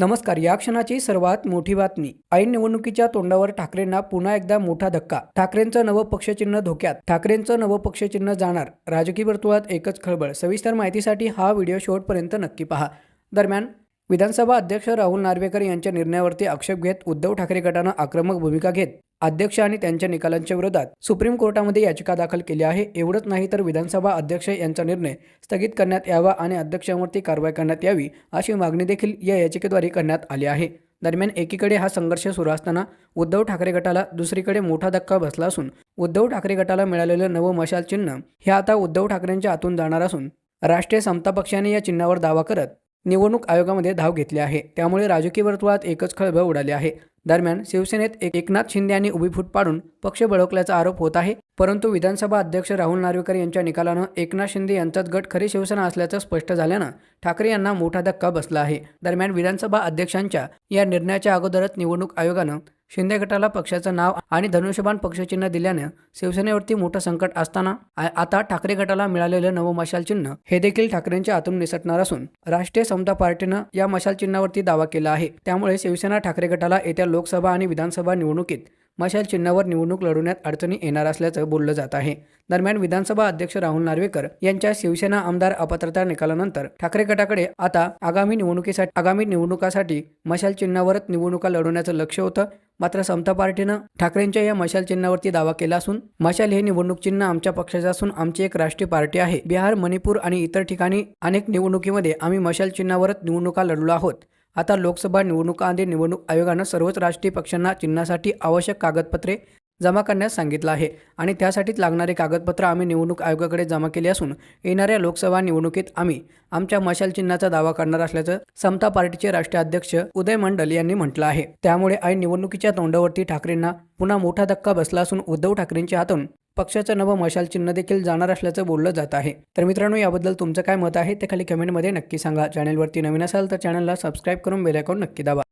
नमस्कार या क्षणाची सर्वात मोठी बातमी. ऐन निवडणुकीच्या तोंडावर ठाकरेंना पुन्हा एकदा मोठा धक्का. ठाकरेंचं नवं पक्षचिन्ह धोक्यात. ठाकरेंचं नवं पक्षचिन्ह जाणार. राजकीय वर्तुळात एकच खळबळ. सविस्तर माहितीसाठी हा व्हिडिओ शेवटपर्यंत नक्की पहा. दरम्यान विधानसभा अध्यक्ष राहुल नार्वेकर यांच्या निर्णयावरती आक्षेप घेत उद्धव ठाकरे गटानं आक्रमक भूमिका घेत अध्यक्ष आणि त्यांच्या निकालांच्या विरोधात सुप्रीम कोर्टामध्ये याचिका दाखल केली आहे. एवढंच नाही तर विधानसभा अध्यक्ष यांचा निर्णय स्थगित करण्यात यावा आणि अध्यक्षांवरती कारवाई करण्यात यावी अशी मागणी देखील या याचिकेद्वारे करण्यात आली आहे. दरम्यान एकीकडे हा संघर्ष सुरू असताना उद्धव ठाकरे गटाला दुसरीकडे मोठा धक्का बसला असून उद्धव ठाकरे गटाला मिळालेलं नवं मशाल चिन्ह हे आता उद्धव ठाकरेंच्या आतून जाणार असून राष्ट्रीय समता पक्षाने या चिन्हावर दावा करत निवडणूक आयोगामध्ये धाव घेतली आहे. त्यामुळे राजकीय वर्तुळात एकच खळबळ उडाली आहे. दरम्यान शिवसेनेत एक- एकनाथ शिंदे यांनी उभी फूट पाडून पक्ष बळकल्याचा आरोप होत आहे. परंतु विधानसभा अध्यक्ष राहुल नार्वेकर यांच्या निकालानं एकनाथ शिंदे यांचाच गट खरी शिवसेना असल्याचं स्पष्ट झाल्यानं ठाकरे यांना मोठा धक्का बसला आहे. दरम्यान विधानसभा अध्यक्षांच्या या निर्णयाच्या अगोदरच निवडणूक आयोगानं शिंदे गटाला पक्षाचं नाव आणि धनुष्यबाण पक्षचिन्ह दिल्यानं शिवसेनेवरती मोठं संकट असताना आता ठाकरे गटाला मिळालेलं नवं मशाल चिन्ह हे देखील ठाकरेंच्या आतून निसटणार असून राष्ट्रीय समता पार्टीनं या मशाल चिन्हावरती दावा केला आहे. त्यामुळे शिवसेना ठाकरे गटाला येत्या लोकसभा आणि विधानसभा निवडणुकीत मशाल चिन्हावर निवडणूक लढवण्यात अडचणी येणार असल्याचं बोललं जात आहे. दरम्यान विधानसभा अध्यक्ष राहुल नार्वेकर यांच्या शिवसेना आमदार अपात्रता निकालानंतर ठाकरे गटाकडे आता आगामी निवडणुकीसाठी आगामी निवडणुकासाठी मशाल चिन्हावरच निवडणुका लढवण्याचं लक्ष होतं. मात्र समता पार्टीनं ठाकरेंच्या या मशाल चिन्हावरती दावा केला असून मशाल हे निवडणूक चिन्ह आमच्या पक्षाचं असून आमची एक राष्ट्रीय पार्टी आहे. बिहार मणिपूर आणि इतर ठिकाणी अनेक निवडणुकीमध्ये आम्ही मशाल चिन्हावरच निवडणुका लढलो आहोत. आता लोकसभा निवडणुकांधी निवडणूक आयोगानं सर्वच राष्ट्रीय पक्षांना चिन्हासाठी आवश्यक कागदपत्रे जमा करण्यास सांगितलं आहे. आणि त्यासाठीच लागणारे कागदपत्र आम्ही निवडणूक आयोगाकडे जमा केले असून येणाऱ्या लोकसभा निवडणुकीत आम्ही आमच्या मशाल चिन्हाचा दावा करणार असल्याचं समता पार्टीचे राष्ट्रीय अध्यक्ष उदय मंडल यांनी म्हटलं आहे. त्यामुळे ऐन निवडणुकीच्या तोंडावरती ठाकरेंना पुन्हा मोठा धक्का बसला असून उद्धव ठाकरेंच्या हातून पक्षाचं नवं मशाल चिन्ह देखील जाणार असल्याचं बोललं जात आहे. तर मित्रांनो याबद्दल तुमचं काय मत आहे ते खाली कमेंटमध्ये नक्की सांगा. चॅनलवरती नवीन असाल तर चॅनलला सबस्क्राईब करून बेलायकॉन नक्की दाबा.